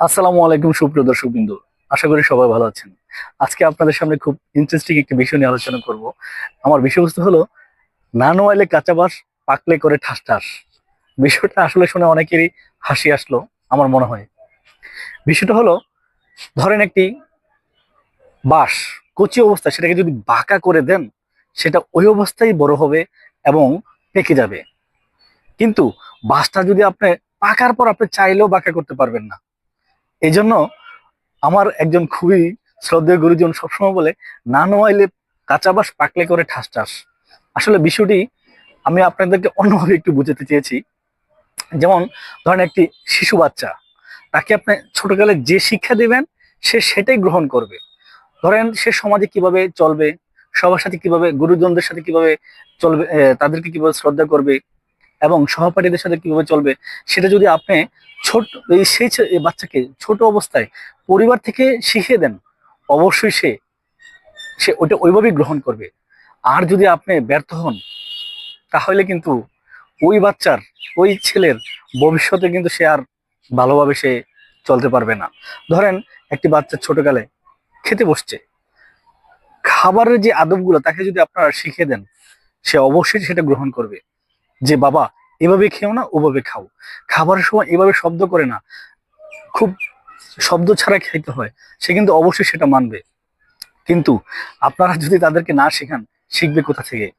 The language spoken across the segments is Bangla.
আসসালামু আলাইকুম, সুপ্রিয় দর্শক বিন্দু আশা করি সবাই ভালো আছেন। আজকে আপনাদের সামনে খুব ইন্টারেস্টিং একটি বিষয় নিয়ে আলোচনা করব। আমার বিষয়বস্তু হলো না নোয়াইলে কাঁচা বাস পাকলে করে ঠাস ঠাস। বিষয়টা আসলে শুনে অনেকেরই হাসি আসলো, আমার মনে হয়। বিষয়টা হলো, ধরেন একটি বাঁশ কচি অবস্থা সেটাকে যদি বাঁকা করে দেন, সেটা ওই অবস্থায় বড় হবে এবং পেকে যাবে। কিন্তু বাঁশটা যদি আপনি পাকার পর আপনি চাইলেও বাঁকা করতে পারবেন না। এই জন্য আমার একজন খুবই শ্রদ্ধেয় গুরুজন সবসময় বলে, না নোয়াইলে কাঁচা বাস পাকলে করে ঠাস ঠাস। আসলে বিষয়টি আমি আপনাদেরকে অন্যভাবে একটু বুঝাতে চেয়েছি। যেমন ধরেন একটি শিশু বাচ্চা, তাকে আপনি ছোটকালে যে শিক্ষা দেবেন, সে সেটাই গ্রহণ করবে। ধরেন সে সমাজে কীভাবে চলবে, সবার সাথে কীভাবে, গুরুজনদের সাথে কীভাবে চলবে তাদেরকে কীভাবে শ্রদ্ধা করবে এবং সহপাঠীদের সাথে কীভাবে চলবে, সেটা যদি আপনি ছোট, এই সেই বাচ্চাকে ছোট অবস্থায় পরিবার থেকে শিখিয়ে দেন, অবশ্যই সে সে ওটা ওইভাবেই গ্রহণ করবে। আর যদি আপনি ব্যর্থ হন, তাহলে কিন্তু ওই বাচ্চার, ওই ছেলের ভবিষ্যতে কিন্তু সে আর ভালোভাবে সে চলতে পারবে না। ধরেন একটি বাচ্চা ছোটকালে খেতে বসছে। খাবারের যে আদবগুলো তাকে যদি আপনারা শিখিয়ে দেন, সে অবশ্যই সেটা গ্রহণ করবে। যে বাবা, এভাবে খেও না, ওভাবে খাও। খাবারের সময় এভাবে শব্দ করে না। খুব শব্দ ছাড়া খাইতে হয়। সে কিন্তু অবশ্যই সেটা মানবে। কিন্তু আপনারা যদি তাদেরকে না শেখান, শিখবে কোথা থেকে?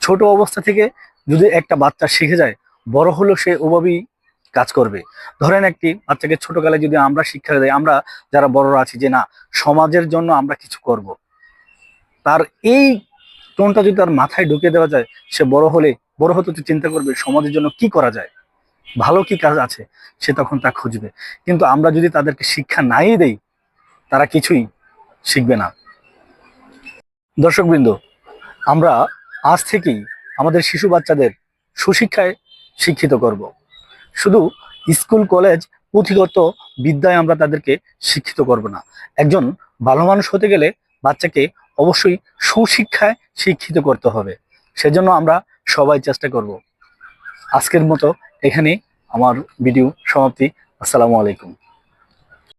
ছোট অবস্থা থেকে যদি একটা বাচ্চা শিখে যায়, বড় হলেও সে ওভাবেই কাজ করবে। ধরেন একটি বাচ্চাকে ছোটকালে যদি আমরা শিক্ষা দেয় আমরা যারা বড়রা আছি যে না, সমাজের জন্য আমরা কিছু করব। তার এই টোনটা যদি তার মাথায় ঢুকিয়ে দেওয়া যায়, সে বড় হলে বড় হতে তো চিন্তা করবে সমাজের জন্য কি করা যায়? ভালো কি কাজ আছে? সে তখন তা খুঁজবে। কিন্তু আমরা যদি তাদেরকে শিক্ষা নাই দেই, তারা কিছুই শিখবে না। দর্শকবৃন্দ, আমরা আজ থেকেই আমাদের শিশু বাচ্চাদের সুশিক্ষায় শিক্ষিত করব। শুধু স্কুল, কলেজ, পুঁথিগত বিদ্যায় আমরা তাদেরকে শিক্ষিত করব না। একজন ভালো মানুষ হতে গেলে বাচ্চাকে অবশ্যই সুশিক্ষায় শিক্ষিত করতে হবে। সেজন্য আমরা সবাই চেষ্টা করব। আজকের মতো এখানে আমার ভিডিও সমাপ্তি। আসসালামু আলাইকুম।